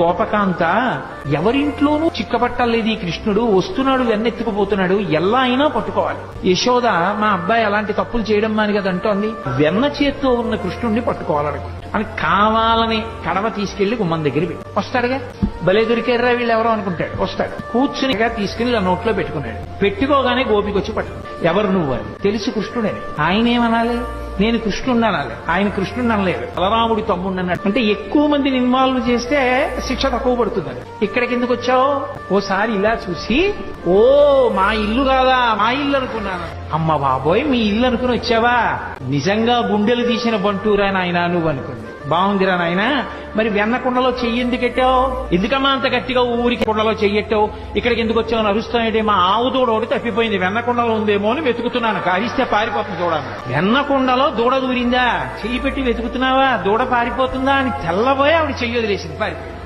గోపకాంత ఎవరింట్లోనూ చిక్కబట్టలేదు ఈ కృష్ణుడు వస్తున్నాడు వెన్నెత్తుకుపోతున్నాడు ఎలా అయినా పట్టుకోవాలి. యశోద మా అబ్బాయి అలాంటి తప్పులు చేయడం మాని కదా అంటోంది. వెన్న చేత్తో ఉన్న కృష్ణుడిని పట్టుకోవాలనుకో అని కావాలని కడవ తీసుకెళ్ళి గుమ్మం దగ్గర పెట్టి. వస్తాడుగా? భలే దొరికారా వీళ్ళు ఎవరో అనుకుంటాడు. వస్తాడు. కూర్చునిగా తీసుకుని ఇలా నోట్లో పెట్టుకున్నాడు. పెట్టుకోగానే గోపికొచ్చి పట్టు ఎవరు నువ్వు అని? తెలుసు కృష్ణుడని. ఆయన ఏమనాలి నేను కృష్ణుడు అనాలి. ఆయన కృష్ణుడు అనలేదు. బలరాముడి తమ్ముడు అన్నాడు. అంటే ఎక్కువ మందిని ఇన్వాల్వ్ చేస్తే శిక్ష తక్కువ పడుతుంది ఇక్కడికి ఎందుకు వచ్చావు? ఓసారి ఇలా చూసి ఓ మా ఇల్లు కాదా? మా ఇల్లు అనుకున్నాను. అమ్మ బాబోయ్ మీ ఇల్లు అనుకుని వచ్చావా? నిజంగా గుండెలు తీసిన బంటూరా నాయనా నువ్వు అనుకుంది. బాగుందిరా నాయన. మరి వెన్న కుండలో చెయ్యి ఎందుకు ఎట్టావు? ఎందుకమ్మా అంత గట్టిగా ఊరికి కుండలో చెయ్యెట్టావు ఇక్కడికి ఎందుకు వచ్చావు అని అరుస్తానంటే మా ఆవు దూడ ఒకటి తప్పిపోయింది. వెన్న కుండలో ఉందేమో అని వెతుకుతున్నాను. కారిస్తే పారిపోతుంది చూడాలి వెన్న కుండలో దూడ దూరిందా? చెయ్యి పెట్టి వెతుకుతున్నావా? దూడ పారిపోతుందా అని తెల్లబోయి ఆవిడ చెయ్యి వదిలేసింది. పారిపోయింది